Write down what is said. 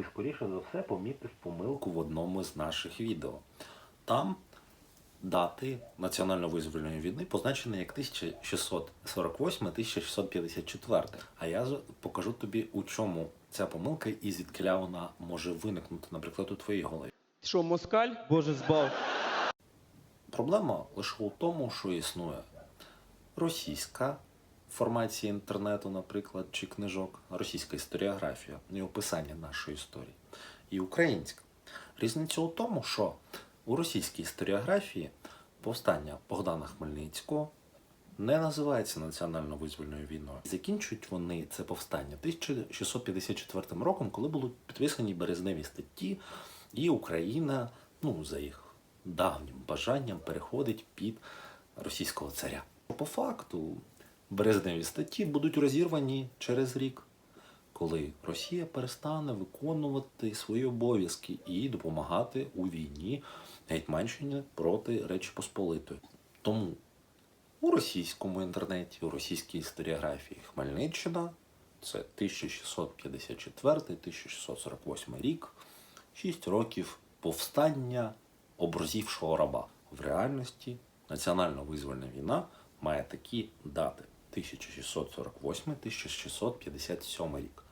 Ти скоріше за все помітив помилку в одному з наших відео. Там дати національно-визвольної війни позначені як 1648-1654. А я покажу тобі, у чому ця помилка і звідкиля вона може виникнути, наприклад, у твоїй голові. Що, москаль? Боже збав. Проблема лише у тому, що існує російська формація інтернету, наприклад, чи книжок, російська історіографія і описання нашої історії, і українська. Різниця у тому, що у російській історіографії повстання Богдана Хмельницького не називається національно-визвольною війною. Закінчують вони це повстання 1654 роком, коли були підписані березневі статті, і Україна, ну, за їх давнім бажанням, переходить під російського царя. По факту, березневі статті будуть розірвані через рік, коли Росія перестане виконувати свої обов'язки і допомагати у війні Гетьманщині проти Речі Посполитої. Тому у російському інтернеті, у російській історіографії Хмельниччина це 1654-1648 рік, 6 років повстання образівшого раба. В реальності національно-визвольна війна має такі дати: 1648-1657 рік.